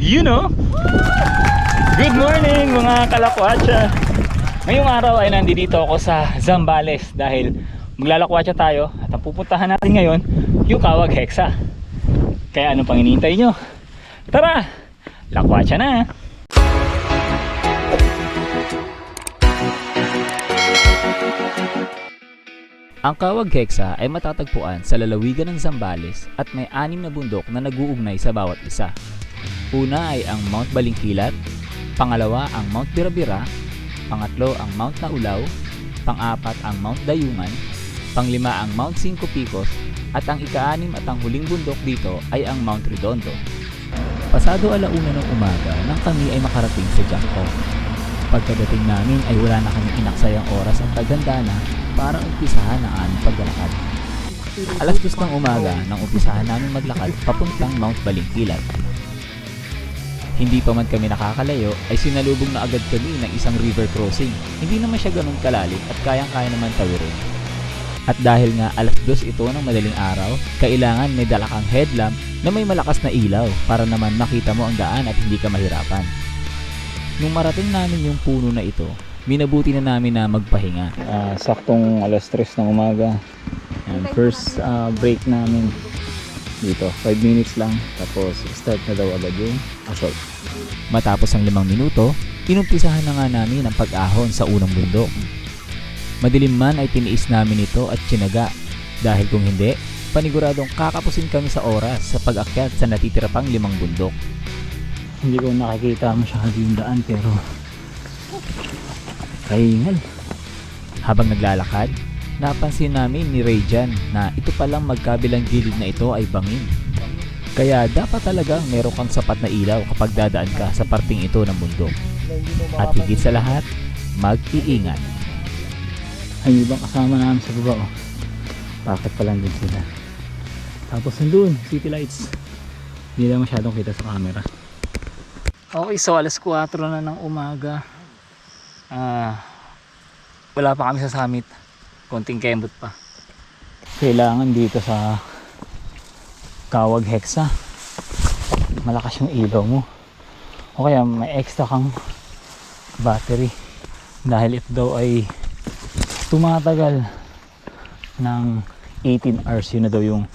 You know? Good morning mga kalakwatsa! Ngayong araw ay nandito ako sa Zambales dahil maglalakwatsa tayo at ang pupuntahan natin ngayon yung Kawag Hexa. Kaya ano pang hinihintay nyo? Tara! Lakwatsa na! Ang Kawag Hexa ay matatagpuan sa lalawigan ng Zambales at may anim na bundok na nag-uugnay sa bawat isa. Una ay ang Mount Balingkilat, pangalawa ang Mount Birabira, pangatlo ang Mount Naulaw, pang-apat ang Mount Dayungan, panglima ang Mount Cinco Picos, at ang ika-anim at ang huling bundok dito ay ang Mount Redondo. Pasado alauna ng umaga nang kami ay makarating sa Jangkong. Pagkadating namin ay wala na kami inaksayang oras at paghanda na para umpisahan ang aming paglalakad. Alas dos ng umaga nang umpisahan namin maglakad papuntang Mount Balingkilat. Hindi pa man kami nakakalayo ay sinalubong na agad kami ng isang river crossing. Hindi naman siya ganun kalalim at kayang-kaya naman tawirin. At dahil nga alas dos ito ng madaling araw, kailangan may dala kang headlamp na may malakas na ilaw para naman makita mo ang daan at hindi ka mahirapan. Nung marating namin yung puno na ito, minabuti na namin na magpahinga. Ah, saktong alas 3 ng umaga. Yan, first ah, break namin dito. 5 minutes lang. Tapos start na daw agad yung assault. Matapos ang limang minuto, inumpisahan na nga namin ang pag-ahon sa unang bundok. Madilim man ay tiniis namin ito at tsinaga dahil kung hindi, paniguradong kakapusin kami sa oras sa pag-akyat sa natitira pang limang bundok. Hindi ko nakikita masyado yung daan pero kaingal. Habang naglalakad, napansin namin ni Rayjan na ito palang magkabilang gilid na ito ay bangin. Kaya dapat talagang meron kang sapat na ilaw kapag dadaan ka sa parting ito ng bundok. At higit sa lahat, mag-iingat. Ay, ibang kasama namin sa baba. Oh. Bakit pa lang din sila. Tapos nandun, city lights. Hindi na masyadong kita sa camera. Okay, so alas 4 na ng umaga. Ah, wala pa kami sa summit. Konting kembot pa. Kailangan dito sa Kawag Hexa. Malakas yung ilaw mo. O kaya may extra kang battery. Dahil if daw ay tumatagal ng 18 hours, yun na daw yung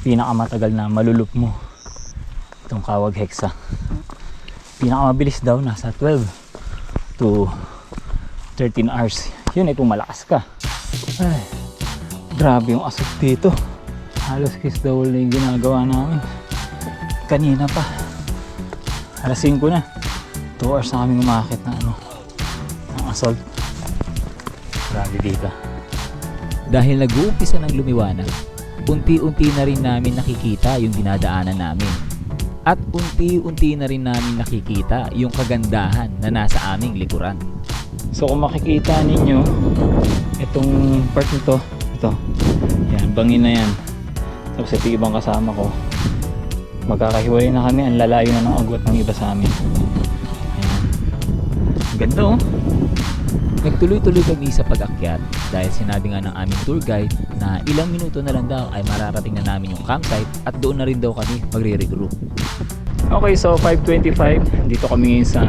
pinakamatagal na malulup mo. Itong Kawag Hexa pinakamabilis daw nasa 12 to 13 hours yun ay kung malakas ka ay grabe yung asok dito. Halos kiss the wall na yung ginagawa namin. Kanina pa. Alas 5 na. 2 hours na kami umakit na ano ng assault. Grabe dito dahil nag-uumpisa ng lumiwanag unti-unti na rin namin nakikita yung dinadaanan namin. At unti-unti na rin namin nakikita yung kagandahan na nasa aming likuran. So kung makikita ninyo, itong part nito, ito, yan, bangin na yan. Tapos ito ibang kasama ko. Magkakahiwalay na kami, ang lalayo na ng agwat ng iba sa amin. Ayan. Ganda oh. Nagtuloy-tuloy kami sa pag-akyat dahil sinabi nga ng aming tour guide na ilang minuto na lang daw ay mararating na namin yung campsite at doon na rin daw kami magre-regroup. Okay, so 5.25, dito kami ngayon sa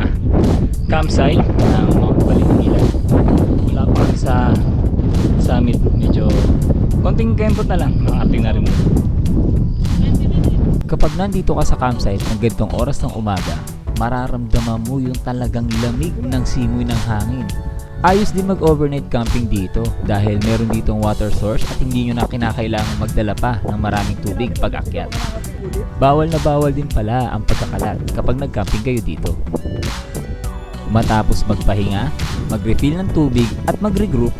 campsite ng summit, medyo konting kempot na lang ng ating narinig. Kapag nandito ka sa campsite ng ganitong oras ng umaga, mararamdaman mo yung talagang lamig ng simoy ng hangin. Ayos din mag-overnight camping dito dahil meron ditong water source at hindi nyo na kinakailangan magdala pa ng maraming tubig pag akyat. Bawal na bawal din pala ang pagkakalat kapag nag-camping kayo dito. Matapos magpahinga, mag-refill ng tubig at mag-regroup,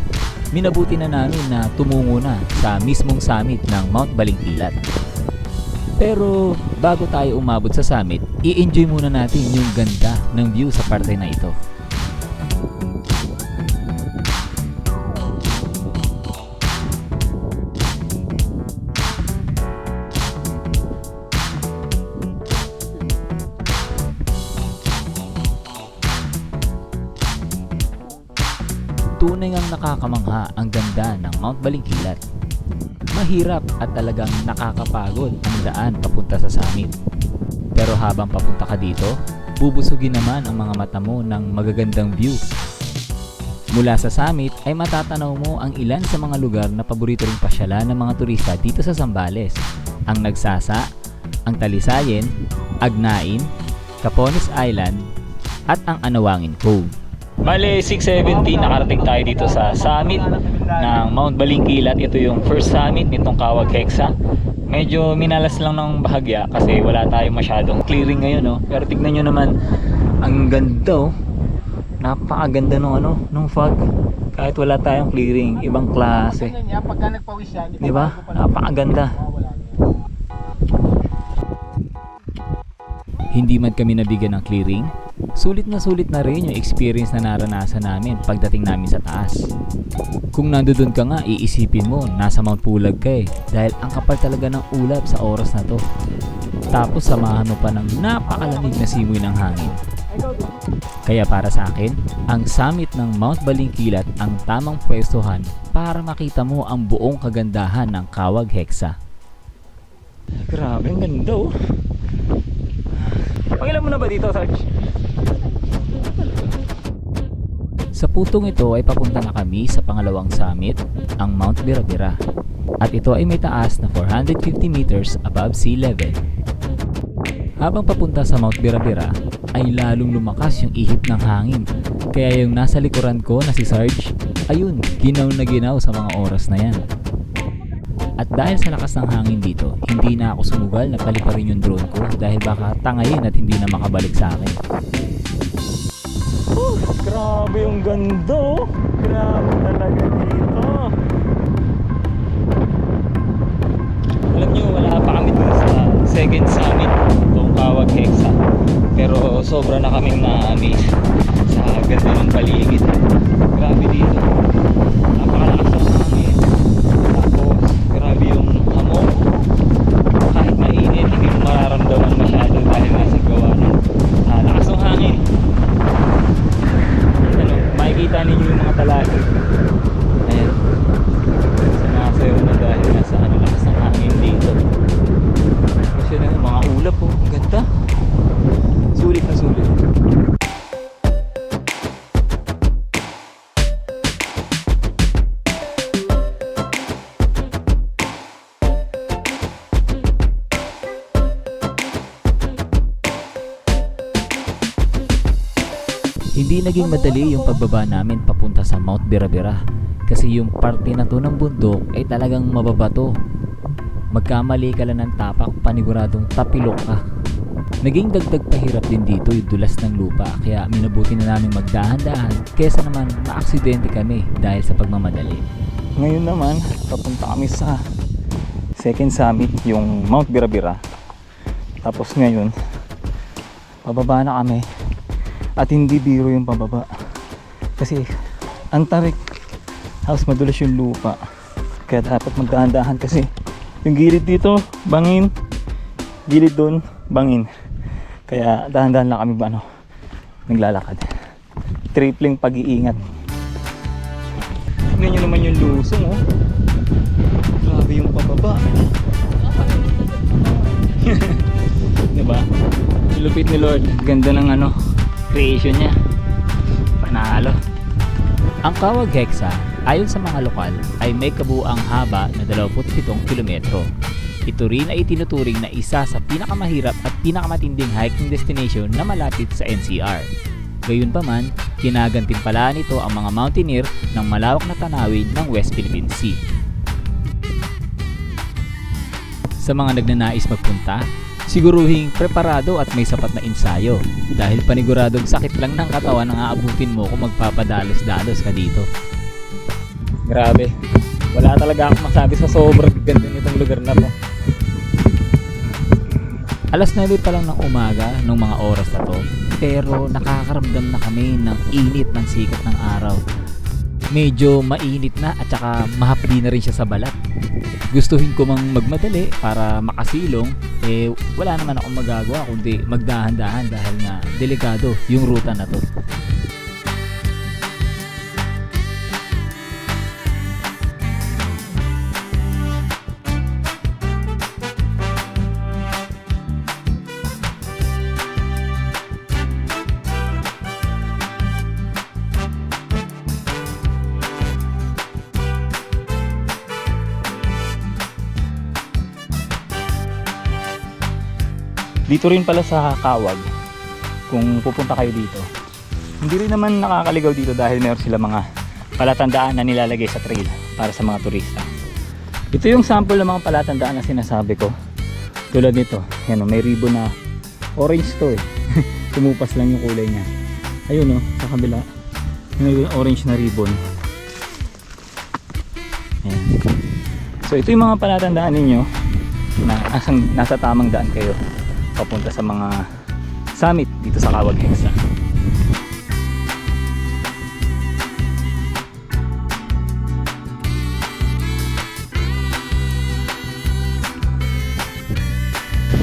minabuti na namin na tumungo na sa mismong summit ng Mount Balingkilat. Pero bago tayo umabot sa summit, i-enjoy muna natin yung ganda ng view sa parte na ito. Tunay ngang nakakamangha ang ganda ng Mount Balingkilat. Mahirap at talagang nakakapagod ang daan papunta sa summit. Pero habang papunta ka dito, bubusugin naman ang mga mata mo ng magagandang view. Mula sa summit ay matatanaw mo ang ilan sa mga lugar na paborito ring pasyalan ng mga turista dito sa Zambales. Ang Nagsasa, ang Talisayen, Agnain, Capones Island, at ang Anawangin Cove. Bale, 6.17, nakarating tayo dito sa summit ng Mount Balingkilat. Ito yung first summit nitong Kawag Hexa. Medyo minalas lang ng bahagya kasi wala tayong masyadong clearing ngayon. No? Pero tignan nyo naman, ang ganda oh. Napakaganda nung ano, nung fog. Kahit wala tayong clearing, ibang klase. Di ba? Napakaganda. Hindi man kami nabigyan ng clearing, sulit na sulit na rin yung experience na naranasan namin pagdating namin sa taas. Kung nandoon ka nga, iisipin mo, nasa Mount Pulag ka eh, dahil ang kapal talaga ng ulap sa oras na to. Tapos samahan mo pa ng napakalamig na simoy ng hangin. Kaya para sa akin, ang summit ng Mount Balingkilat ang tamang pwestuhan para makita mo ang buong kagandahan ng Kawag Hexa. Grabe, ang ganda oh. Pangilan mo na ba dito, Sarge? Sa putong ito ay papunta na kami sa pangalawang summit, ang Mount Birabira. At ito ay may taas na 450 meters above sea level. Habang papunta sa Mount Birabira, ay lalong lumakas yung ihip ng hangin. Kaya yung nasa likuran ko na si Sarge, ayun, ginaw na ginaw sa mga oras na yan. At dahil sa lakas ng hangin dito, hindi na ako sumugal na paliparin yung drone ko dahil baka tangayin at hindi na makabalik sa akin. Grabe yung ganda oh. Grabe talaga dito. Alam nyo, wala pa kami dun sa second summit itong Kawag Hexa. Pero sobra na kaming na-amaze sa ganda ng paligid. Grabe dito. Napakalakas naging madali yung pagbaba namin papunta sa Mount Birabira kasi yung parte na to ng bundok ay talagang mababato. Magkamali ka lang ng tapak, paniguradong tapilok ka. Naging dagdag pahirap din dito yung dulas ng lupa kaya minabuti na namin magdahan-dahan kesa naman maaksidente kami dahil sa pagmamadali. Ngayon naman, papunta kami sa second summit, yung Mount Birabira. Tapos ngayon, pababa na kami at hindi biro yung pababa. Kasi ang tarik halos madulas yung lupa. Kaya dapat magdahan-dahan kasi yung gilid dito bangin. Gilid doon bangin. Kaya dahan-dahan lang kami ba ano naglalakad. Tripling pag-iingat. Tingnan nyo naman yung lusong oh grabe yung pababa. Diba? Lupit ni Lord. Ganda ng ano creation niya. Panalo. Ang Kawag Hexa, ayon sa mga lokal, ay may kabuang haba na 27 kilometro. Ito rin ay tinuturing na isa sa pinakamahirap at pinakamatinding hiking destination na malapit sa NCR. Gayunpaman, kinagantimpalaan nito ang mga mountaineer ng malawak na tanawin ng West Philippine Sea. Sa mga nagnanais magpunta, siguruhing preparado at may sapat na ensayo dahil paniguradong sakit lang ng katawan ang aabutin mo kung magpapadalos-dalos ka dito. Grabe. Wala talaga akong masabi sa sobrang ganda nitong lugar na to. Alas 9 pa lang ng umaga nung mga oras na to pero nakakaramdam na kami ng init ng sikat ng araw. Medyo mainit na at saka mahapdi na rin siya sa balat gustuhin ko mang magmadali para makasilong, eh wala naman akong magagawa kundi magdahan-dahan dahil nga delikado yung ruta na to. Dito rin pala sa Kawag, kung pupunta kayo dito. Hindi rin naman nakakaligaw dito dahil meron sila mga palatandaan na nilalagay sa trail para sa mga turista. Ito yung sample ng mga palatandaan na sinasabi ko. Tulad nito, yan o, may ribbon na orange to eh. Tumupas lang yung kulay niya. Ayun o, sa kabila. May orange na ribbon. Ayan. So ito yung mga palatandaan ninyo na asang, nasa tamang daan kayo papunta sa mga summit dito sa Kawag Hexa.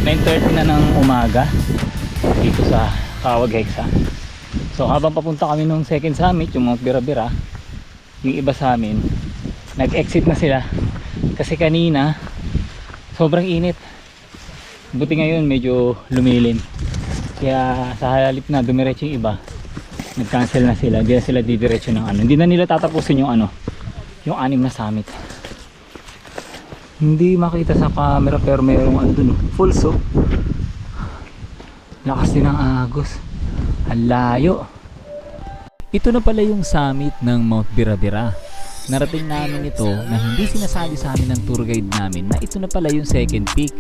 Nine na ng umaga dito sa Kawag Hexa. So habang papunta kami nung second summit, yung Mount Bira-Bira, yung iba sa amin, nag-exit na sila. Kasi kanina, sobrang init. Buti ngayon medyo lumilim. Kaya sa halip na dumiretso yung iba, nag-cancel na sila. Hindi na sila didiretso ng ano. Hindi na nila tatapusin yung ano, yung anim na summit. Hindi makita sa camera pero mayroong ano dun, full so. Lakas din ng agos. Ang layo. Ito na pala yung summit ng Mount Bira-Bira. Narating namin ito na hindi sinasabi sa amin ng tour guide namin na ito na pala yung second peak.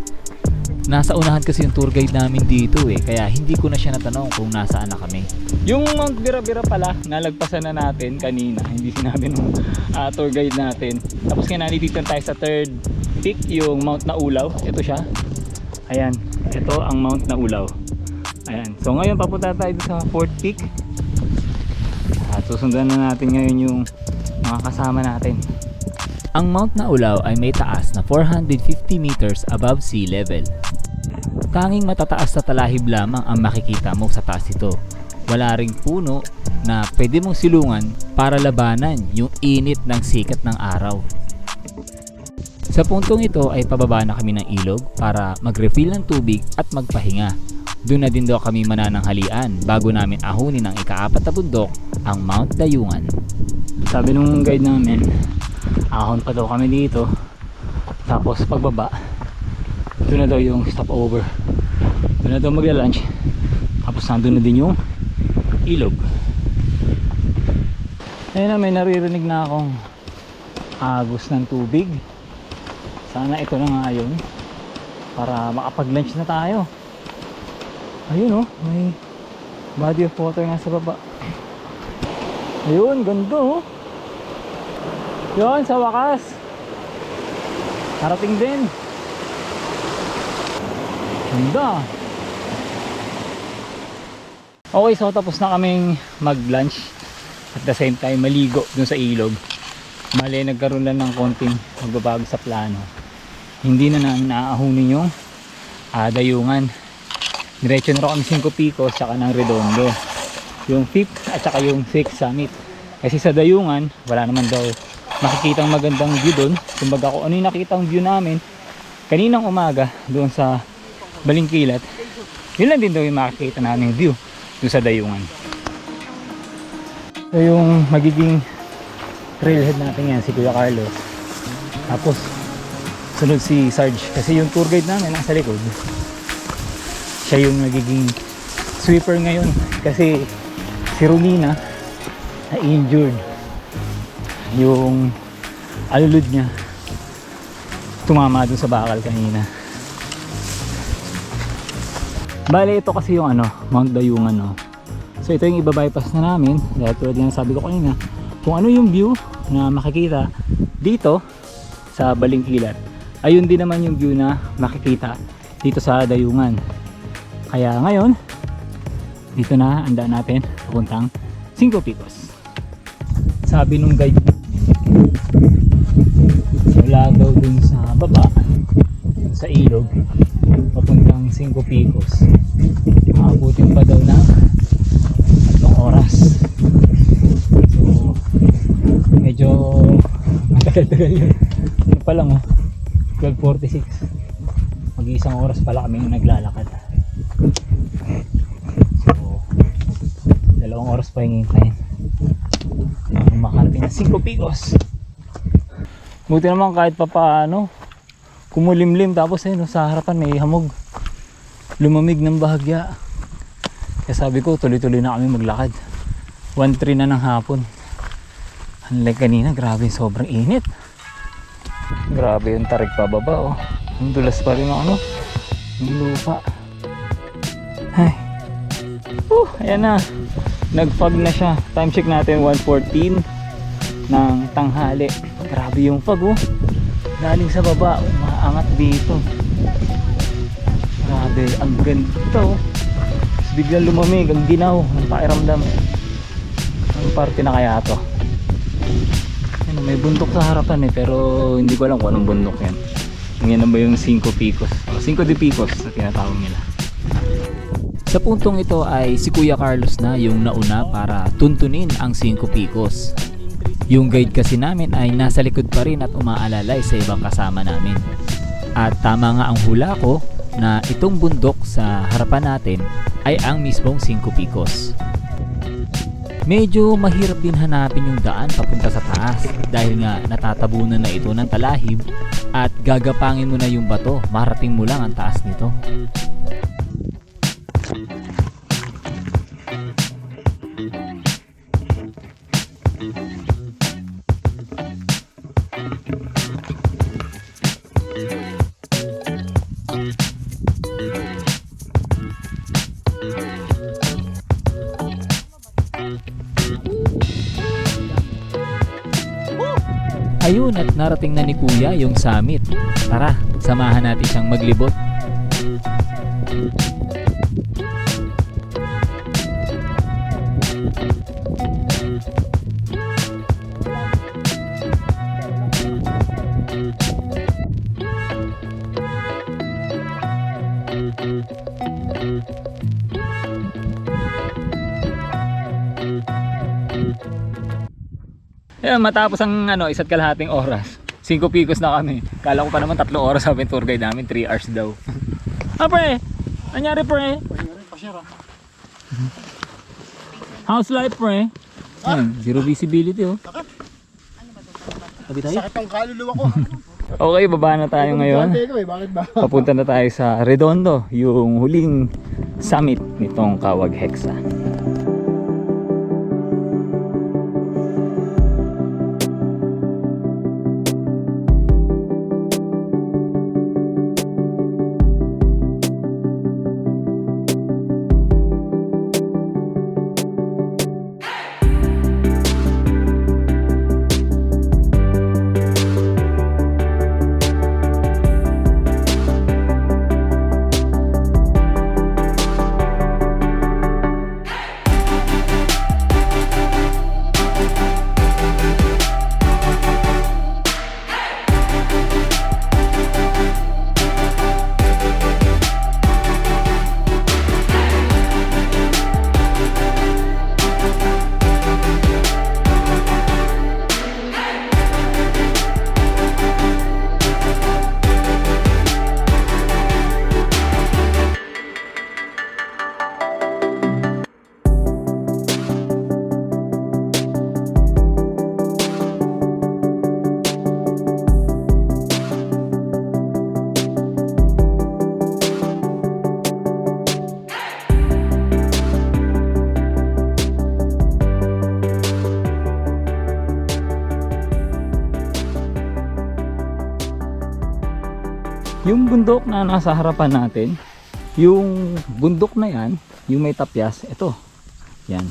Nasa unahan kasi yung tour guide namin dito eh, kaya hindi ko na siya natanong kung nasaan na kami. Yung Mount Bira-Bira pala, nalagpasan na natin kanina. Hindi sinabi ng ah, tour guide natin. Tapos nga nandito tayo sa third peak, yung Mount Naulaw. Ito siya. Ayan. Ito ang Mount Naulaw. Ayan. So ngayon papunta tayo sa fourth peak. At susundan na natin ngayon yung mga kasama natin. Ang Mount Naulaw ay may taas na 450 meters above sea level. Tanging matataas na talahib lamang ang makikita mo sa taas ito. Wala ring puno na pwede mong silungan para labanan yung init ng sikat ng araw. Sa puntong ito ay pababa na kami ng ilog para mag-refill ng tubig at magpahinga. Doon na din daw kami manananghalian bago namin ahunin ng ikaapat na bundok ang Mount Dayungan. Sabi nung guide namin, ahon pa daw kami dito. Tapos pagbaba, doon na daw yung stopover. Doon na daw magla-lunch. Tapos nandun na din yung ilog. Ayun na, may naririnig na akong agos ng tubig. Sana ito na nga yun. Para makapag-lunch na tayo. Ayun oh, may body of water nga sa baba. Ayun, ganda oh. Yun, sa wakas. Karating din. Ganda. Okay, so tapos na kaming mag-lunch. At the same time, maligo dun sa ilog. Mali, nagkaroon lang ng konting magbabago sa plano. Hindi na namin naaahunin yung ah, dayungan. Diretso na kami 5 picos tsaka ng redondo. Yung 5th at saka yung 6th summit. Kasi sa dayungan, wala naman daw makikitang magandang view doon. Kumbaga kung ano yung nakitang view namin kaninang umaga doon sa Balingkilat, yun lang din daw yung makikita namin view doon sa dayungan. So yung magiging trailhead natin yan, si Kuya Carlos. Tapos, sunod si Sarge. Kasi yung tour guide namin nasa likod. Siya yung nagiging sweeper ngayon. Kasi si Romina na injured. Yung alulod niya tumama dun sa bakal kanina. Bale, ito kasi yung ano, Mount Dayungan, no. So, ito yung ibabypass na namin. Dahil tulad yung sabi ko kanina, kung ano yung view na makikita dito sa Balingkilat, ayun din naman yung view na makikita dito sa Dayungan. Kaya ngayon, dito na ang daan natin papuntang Cinco Picos. Sabi nung guide mula daw dun sa baba sa ilog papuntang 5 picos. Aabutin pa daw ng tatlong oras. So medyo matagal-tagal yun. Ano pa lang oh 12.46 mag isang oras pala kami naglalakad. So dalawang oras pa yung hintayin. Makarating ng 5 picos. Buti naman kahit pa paano, kumulimlim tapos ayun, sa harapan may hamog. lumamig ng bahagya. Kaya sabi ko, tuloy-tuloy na kami maglakad. 1-3 na ng hapon. Unlike kanina, grabe sobrang init. Grabe yung tarik pababa oh. Ang dulas pa rin ano, ng lupa. Ay. Uh, ayan na. Nag-fog na siya. Time check natin 1.14 ng tanghali. Grabe yung fog oh. Galing sa baba, umaangat dito. Grabe, ang ganda biglang lumamig, ang ginaw, ang pakiramdam. Ang parte na kaya to? Ano, may bundok sa harapan eh, pero hindi ko alam kung anong bundok yan. Yan ba yung 5 picos? O, 5 de picos na tinatawag nila. Sa puntong ito ay si Kuya Carlos na yung nauna para tuntunin ang 5 Picos. Yung guide kasi namin ay nasa likod pa rin at umaalalay sa ibang kasama namin. At tama nga ang hula ko na itong bundok sa harapan natin ay ang mismong 5 Picos. Medyo mahirap din hanapin yung daan papunta sa taas dahil nga natatabunan na ito ng talahib at gagapangin mo na yung bato, marating mo lang ang taas nito. At narating na ni Kuya yung summit. Tara, samahan natin siyang maglibot. Ayan, matapos ang ano, isa't kalahating oras. 5 picos na kami. Kala ko pa naman 3 oras sabi ng tour guide namin, 3 hours daw. ah, pre! Nangyari, pre? How's life, pre? Ayan, zero visibility, oh. Tabi tayo? Sakit ang kaluluwa ko. Okay, baba na tayo ngayon. Eh, ba? Papunta na tayo sa Redondo, yung huling summit nitong Kawag Hexa. Yung bundok na nasa harapan natin, yung bundok na yan, yung may tapyas, ito. Yan.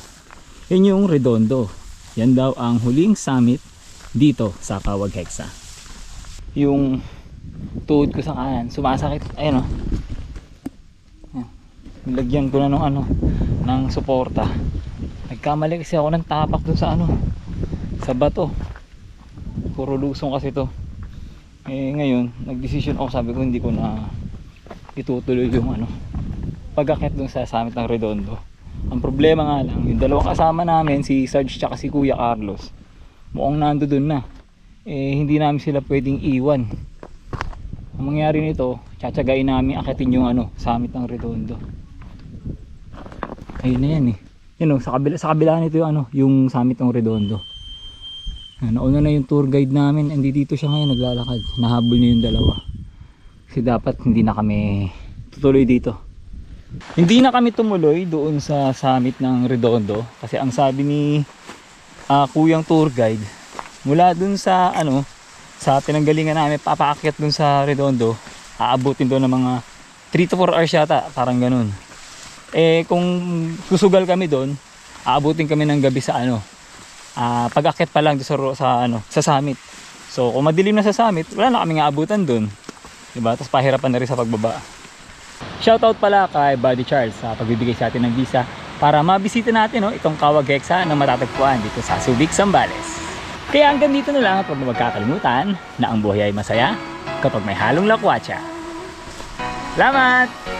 Yan yung redondo. Yan daw ang huling summit dito sa Kawag Hexa. Yung tuhod ko sa kanan, sumasakit. Ayun oh. Yan. Ko na ng ano, ng suporta. Nagkamali kasi ako ng tapak dun sa ano, sa bato. Puro lusong kasi to eh ngayon nagdesisyon ako sabi ko hindi ko na itutuloy yung ano pagakit dun sa summit ng Redondo. Ang problema nga lang yung dalawang kasama namin si Sarge tsaka si Kuya Carlos mukhang nando dun na. Eh hindi namin sila pwedeng iwan. Ang mangyari nito tsatsagain namin akitin yung ano summit ng Redondo. Ayun na yan eh. Yun o, sa kabila, sa kabila nito yung ano yung summit ng Redondo Nauna na yung tour guide namin. Hindi dito siya ngayon naglalakad. Nahabol niya yung dalawa. Kasi dapat hindi na kami tutuloy dito. Hindi na kami tumuloy doon sa summit ng Redondo kasi ang sabi ni ah, kuyang tour guide mula doon sa ano sa pinanggalingan namin papaakyat doon sa Redondo aabutin doon ng mga 3 to 4 hours yata parang ganun eh kung susugal kami doon aabutin kami ng gabi sa ano ah pag-akyat pa lang sa, sa ano sa summit so kung madilim na sa summit wala na kaming aabutan doon diba tapos pahirapan na rin sa pagbaba Shoutout pala kay Buddy Charles sa pagbibigay sa atin ng visa para mabisita natin no, itong Kawag Hexa na matatagpuan dito sa Subic, Zambales. Kaya hanggang dito na lang at huwag magkakalimutan na ang buhay ay masaya kapag may halong lakwatsa. Salamat!